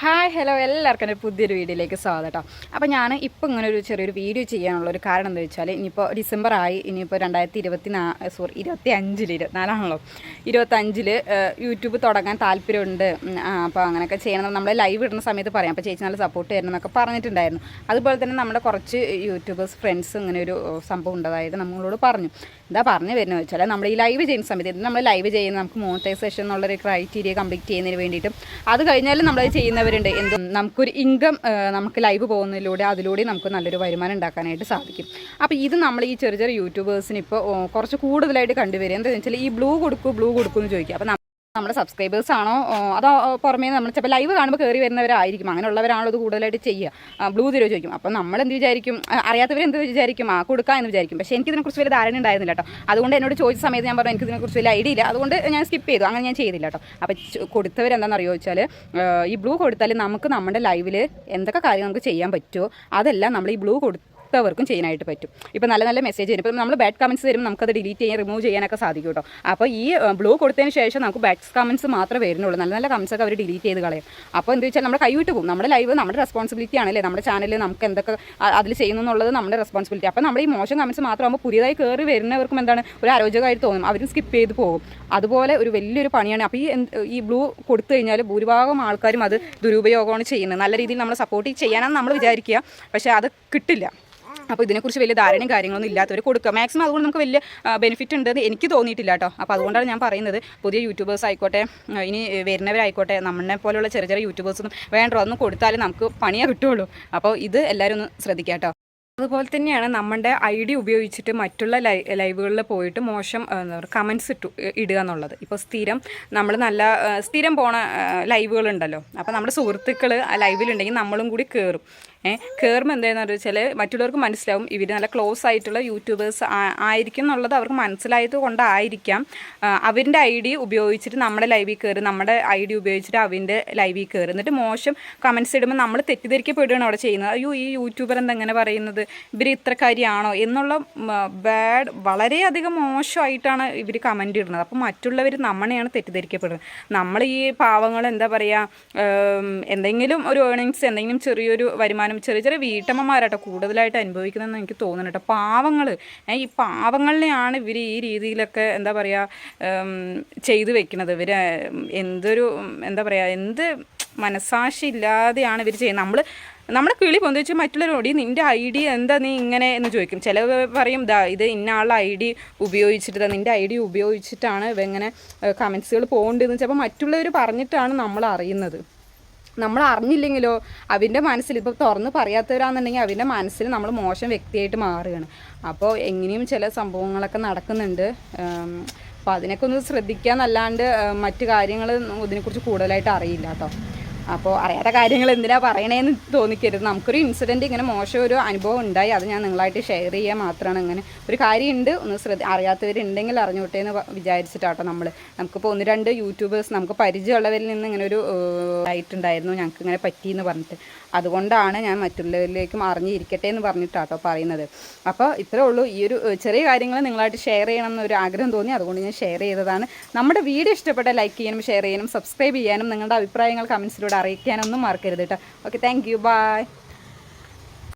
Hi hello എല്ലാവർക്കും എന്റെ പുതിയൊരു വീഡിയോയിലേക്ക് സ്വാഗതം കേട്ടോ അപ്പോൾ ഞാൻ ഇപ്പോൾ ഇങ്ങനെ ഒരു ചെറിയൊരു വീഡിയോ ചെയ്യാനുള്ള ഒരു കാരണം എന്താ വെച്ചാൽ ഇനിയിപ്പോൾ ഡിസംബർ ആയി ഇനിയിപ്പോൾ രണ്ടായിരത്തി ഇരുപത്തി നാ സോറി ഇരുപത്തി അഞ്ചിൽ ഇരുപത്തിനാലാണല്ലോ ഇരുപത്തഞ്ചിൽ യൂട്യൂബ് തുടങ്ങാൻ താല്പര്യമുണ്ട്. അപ്പോൾ അങ്ങനെയൊക്കെ ചെയ്യണം. നമ്മൾ ലൈവ് ഇടുന്ന സമയത്ത് പറയാം. അപ്പോൾ ചേച്ചി നല്ല സപ്പോർട്ട് തരണം എന്നൊക്കെ പറഞ്ഞിട്ടുണ്ടായിരുന്നു. അതുപോലെ തന്നെ നമ്മുടെ കുറച്ച് യൂട്യൂബേഴ്സ് ഫ്രണ്ട്സ് ഇങ്ങനെ ഒരു സംഭവം ഉണ്ടതായത് നമ്മളോട് പറഞ്ഞു. എന്താ പറഞ്ഞു വരുന്നത് വെച്ചാൽ നമ്മൾ ഈ ലൈവ് ചെയ്യുന്ന സമയത്ത് നമ്മൾ ലൈവ് ചെയ്യുന്ന നമുക്ക് മോണിറ്റൈസേഷൻ എന്നുള്ളൊരു ക്രൈറ്റീരിയ കംപ്ലീറ്റ് ചെയ്യുന്നതിന് വേണ്ടിയിട്ടും അത് നമ്മൾ നമ്മളത് ചെയ്യുന്നവരുണ്ട് എന്തും നമുക്കൊരു ഇൻകം നമുക്ക് ലൈവ് പോകുന്നതിലൂടെ അതിലൂടെ നമുക്ക് നല്ലൊരു വരുമാനം ഉണ്ടാക്കാനായിട്ട് സാധിക്കും. അപ്പോൾ ഇത് നമ്മൾ ഈ ചെറിയ ചെറിയ യൂട്യൂബേഴ്സിന് ഇപ്പോൾ കുറച്ച് കൂടുതലായിട്ട് കണ്ടുവരിക. എന്താണെന്ന് വെച്ചാൽ ഈ ബ്ലൂ കൊടുക്കൂ ബ്ലൂ കൊടുക്കൂ എന്ന് ചോദിക്കുക. അപ്പോൾ നമ്മുടെ സബ്സ്ക്രൈബേഴ്സ് ആണോ? അതോ പുറമേ നമ്മൾ ചിലപ്പോൾ ലൈവ് കാണുമ്പോൾ കയറി വരുന്നവരായിരിക്കും. അങ്ങനെയുള്ളവരാണോ ഇത് കൂടുതലായിട്ട് ചെയ്യുക? ബ്ലൂ തിരോ ചോദിക്കും. അപ്പോൾ നമ്മൾ എന്ത് വിചാരിക്കും? അറിയാത്തവർ എന്ത് വിചാരിക്കും? ആ കൊടുക്കുക എന്ന് വിചാരിക്കും. പക്ഷേ എനിക്ക് ഇതിനെക്കുറിച്ച് വലിയ ധാരണ ഉണ്ടായിരുന്നില്ല കേട്ടോ. അതുകൊണ്ട് എന്നോട് ചോദിച്ച സമയത്ത് ഞാൻ പറഞ്ഞു എനിക്ക് ഇതിനെക്കുറിച്ച് വലിയ ഐഡിയ ഇല്ല. അതുകൊണ്ട് ഞാൻ സ്കിപ്പ് ചെയ്തു. അങ്ങനെ ഞാൻ ചെയ്തില്ല കേട്ടോ. അപ്പോൾ കൊടുത്തവരെന്താണെന്ന് അറിയോ വെച്ചാൽ ഈ ബ്ലൂ കൊടുത്താൽ നമുക്ക് നമ്മുടെ ലൈവിൽ എന്തൊക്കെ കാര്യങ്ങൾ നമുക്ക് ചെയ്യാൻ പറ്റുമോ അതെല്ലാം നമ്മൾ ഈ ബ്ലൂ കൊടു വർക്കും ചെയ്യാനായിട്ട് പറ്റും. ഇപ്പോൾ നല്ല നല്ല മെസ്സേജ് വരും. ഇപ്പം നമ്മൾ ബാഡ് കമൻസ് തരും നമുക്കത് ഡിലീറ്റ് ചെയ്യാൻ റിമൂവ് ചെയ്യാനൊക്കെ സാധിക്കും കേട്ടോ അപ്പോൾ ഈ ബ്ലൂ കൊടുത്തതിന് ശേഷം നമുക്ക് ബാഡ് കമൻസ് മാത്രമേ വരുന്നുള്ളൂ. നല്ല നല്ല കമൻസ് ഒക്കെ അവർ ഡിലീറ്റ് ചെയ്ത് കളയും. അപ്പോൾ എന്താ വെച്ചാൽ നമ്മുടെ കൈവിട്ട് പോകും. നമ്മുടെ ലൈവ് നമ്മുടെ റെസ്പോൺസിബിലിറ്റി ആണല്ലേ? നമ്മുടെ ചാനലിൽ നമുക്ക് എന്തൊക്കെ അതിൽ ചെയ്യുന്നു എന്നുള്ളത് നമ്മുടെ റെസ്പോൺസിബിലിറ്റി അപ്പോൾ നമ്മൾ ഈ മോശം കമൻസ് മാത്രമാകുമ്പോൾ പുതിയതായി കയറി വരുന്നവർക്കും എന്താണ്? ഒരു അരോചകമായിട്ട് തോന്നും. അവരും സ്കിപ്പ് ചെയ്ത് പോകും. അതുപോലെ ഒരു വലിയൊരു പണിയാണ്. അപ്പോൾ ഈ ഈ ബ്ലൂ കൊടുത്തു കഴിഞ്ഞാൽ ഭൂരിഭാഗം ആൾക്കാരും അത് ദുരുപയോഗമാണ് ചെയ്യുന്നത്. നല്ല രീതിയിൽ നമ്മൾ സപ്പോർട്ട് ചെയ്യാനാണ് നമ്മൾ വിചാരിക്കുക. പക്ഷേ അത് കിട്ടില്ല. അപ്പോൾ ഇതിനെക്കുറിച്ച് വലിയ ധാരണയും കാര്യങ്ങളൊന്നും ഇല്ലാത്തവർ കൊടുക്കുക. മാക്സിമം അതുകൊണ്ട് നമുക്ക് വലിയ ബെനിഫിറ്റ് ഉണ്ടെന്ന് എനിക്ക് തോന്നിയിട്ടില്ല കേട്ടോ. അപ്പോൾ അതുകൊണ്ടാണ് ഞാൻ പറയുന്നത് പുതിയ യൂട്യൂബേഴ്സ് ആയിക്കോട്ടെ ഇനി വരുന്നവരായിക്കോട്ടെ നമ്മളെ പോലുള്ള ചെറിയ ചെറിയ യൂട്യൂബേഴ്സൊന്നും വേണ്ടോ? അതൊന്നും കൊടുത്താലും നമുക്ക് പണിയേ കിട്ടുള്ളൂ. അപ്പോൾ ഇത് എല്ലാവരും ഒന്ന് ശ്രദ്ധിക്കാം കേട്ടോ. അതുപോലെ തന്നെയാണ് നമ്മുടെ ഐ ഡി ഉപയോഗിച്ചിട്ട് മറ്റുള്ള ലൈ ലൈവുകളിൽ പോയിട്ട് മോശം കമൻസ് ഇട്ടു ഇടുക എന്നുള്ളത്. ഇപ്പോൾ സ്ഥിരം നമ്മൾ നല്ല സ്ഥിരം പോണ ലൈവുകളുണ്ടല്ലോ അപ്പോൾ നമ്മുടെ സുഹൃത്തുക്കൾ ആ ലൈവിലുണ്ടെങ്കിൽ നമ്മളും കൂടി കയറും കയറുമ്പോൾ എന്താണെന്ന് വെച്ചാൽ മറ്റുള്ളവർക്ക് മനസ്സിലാവും. ഇവർ നല്ല ക്ലോസ് ആയിട്ടുള്ള യൂട്യൂബേഴ്സ് ആയിരിക്കും എന്നുള്ളത് അവർക്ക് മനസ്സിലായത് കൊണ്ടായിരിക്കാം. അവരുടെ ഐ ഡി ഉപയോഗിച്ചിട്ട് നമ്മുടെ ലൈവിൽ കയറി നമ്മുടെ ഐ ഡി ഉപയോഗിച്ചിട്ട് അവന്റെ ലൈവിൽ കയറി എന്നിട്ട് മോശം കമൻസ് ഇടുമ്പോൾ നമ്മൾ തെറ്റിദ്ധരിക്കപ്പെടുകയാണ് അവിടെ ചെയ്യുന്നത്. അയ്യോ ഈ യൂട്യൂബർ എന്തെങ്ങനെ പറയുന്നത്? ഇവർ ഇത്രക്കാരിയാണോ എന്നുള്ള ബാഡ് വളരെയധികം മോശമായിട്ടാണ് ഇവർ കമന്റ് ഇടുന്നത്. അപ്പോൾ മറ്റുള്ളവർ നമ്മളെയാണ് തെറ്റിദ്ധരിക്കപ്പെടുന്നത്. നമ്മൾ ഈ പാവങ്ങൾ എന്താ പറയുക എന്തെങ്കിലും ഒരു ഏണിങ്സ് എന്തെങ്കിലും ചെറിയൊരു വരുമാനം ചെറിയ ചെറിയ വീട്ടമ്മമാരാട്ടോ കൂടുതലായിട്ട് അനുഭവിക്കുന്നതെന്ന് എനിക്ക് തോന്നുന്നു കേട്ടോ പാവങ്ങൾ ഈ പാവങ്ങളിലെയാണ് ഇവർ ഈ രീതിയിലൊക്കെ എന്താ പറയുക ചെയ്തു വെക്കുന്നത്. ഇവർ എന്തൊരു എന്താ പറയുക എന്ത് മനസാക്ഷി ഇല്ലാതെയാണ് ഇവർ ചെയ്യുന്നത്. നമ്മൾ നമ്മുടെ കിളി പൊന്തിച്ച് മറ്റുള്ളവരോട് നിന്റെ ഐ ഡി എന്താ നീ ഇങ്ങനെ? എന്ന് ചോദിക്കും. ചില പറയും ദാ ഇത് ഇന്ന ആളുടെ ഐ ഡി ഉപയോഗിച്ചിട്ട് നിന്റെ ഐ ഡി ഉപയോഗിച്ചിട്ടാണ് ഇവ ഇങ്ങനെ കമൻസുകൾ പോകേണ്ടതെന്ന് ചിലപ്പോൾ മറ്റുള്ളവർ പറഞ്ഞിട്ടാണ് നമ്മൾ അറിയുന്നത്. നമ്മൾ അറിഞ്ഞില്ലെങ്കിലോ അവന്റെ മനസ്സിൽ ഇപ്പോൾ തുറന്ന് പറയാത്തവരാണെന്നുണ്ടെങ്കിൽ അവന്റെ മനസ്സിൽ നമ്മൾ മോശം വ്യക്തിയായിട്ട് മാറുകയാണ്. അപ്പോൾ എങ്ങനെയും ചില സംഭവങ്ങളൊക്കെ നടക്കുന്നുണ്ട്. അപ്പോൾ അതിനൊക്കെ ഒന്ന് ശ്രദ്ധിക്കുക എന്നല്ലാണ്ട് മറ്റു കാര്യങ്ങൾ ഇതിനെക്കുറിച്ച് കൂടുതലായിട്ട് അറിയില്ല കേട്ടോ. അപ്പോൾ അറിയാത്ത കാര്യങ്ങൾ എന്തിനാ പറയണേന്ന് തോന്നിക്കരുത്. നമുക്കൊരു ഇൻസിഡന്റ് ഇങ്ങനെ മോശം ഒരു അനുഭവം ഉണ്ടായി അത് ഞാൻ നിങ്ങളായിട്ട് ഷെയർ ചെയ്യുക മാത്രമാണ് അങ്ങനെ. ഒരു കാര്യമുണ്ട് ഒന്ന് ശ്രദ്ധ അറിയാത്തവരുണ്ടെങ്കിൽ അറിഞ്ഞോട്ടെ എന്ന് വിചാരിച്ചിട്ടാട്ടോ നമ്മൾ നമുക്കിപ്പോൾ ഒന്ന് രണ്ട് യൂട്യൂബേഴ്സ് നമുക്ക് പരിചയമുള്ളവരിൽ നിന്ന് ഇങ്ങനെ ഒരു ആയിട്ടുണ്ടായിരുന്നു ഞങ്ങൾക്ക് ഇങ്ങനെ പറ്റിയെന്ന് പറഞ്ഞിട്ട്. അതുകൊണ്ടാണ് ഞാൻ മറ്റുള്ളവരിലേക്കും അറിഞ്ഞിരിക്കട്ടെ എന്ന് പറഞ്ഞിട്ടാട്ടോ പറയുന്നത്. അപ്പോൾ ഇത്രേ ഉള്ളൂ. ഈ ഒരു ചെറിയ കാര്യങ്ങൾ നിങ്ങളായിട്ട് ഷെയർ ചെയ്യണം എന്നൊരു ആഗ്രഹം തോന്നി അതുകൊണ്ട് ഞാൻ ഷെയർ ചെയ്തതാണ്. നമ്മുടെ വീഡിയോ ഇഷ്ടപ്പെട്ട ലൈക്ക് ചെയ്യാനും ഷെയർ ചെയ്യാനും സബ്സ്ക്രൈബ് ചെയ്യാനും നിങ്ങളുടെ അഭിപ്രായങ്ങൾ കമൻസിലൂടെ അറിയിക്കാനൊന്നും മറക്കരുത് കേട്ടോ. Okay thank you by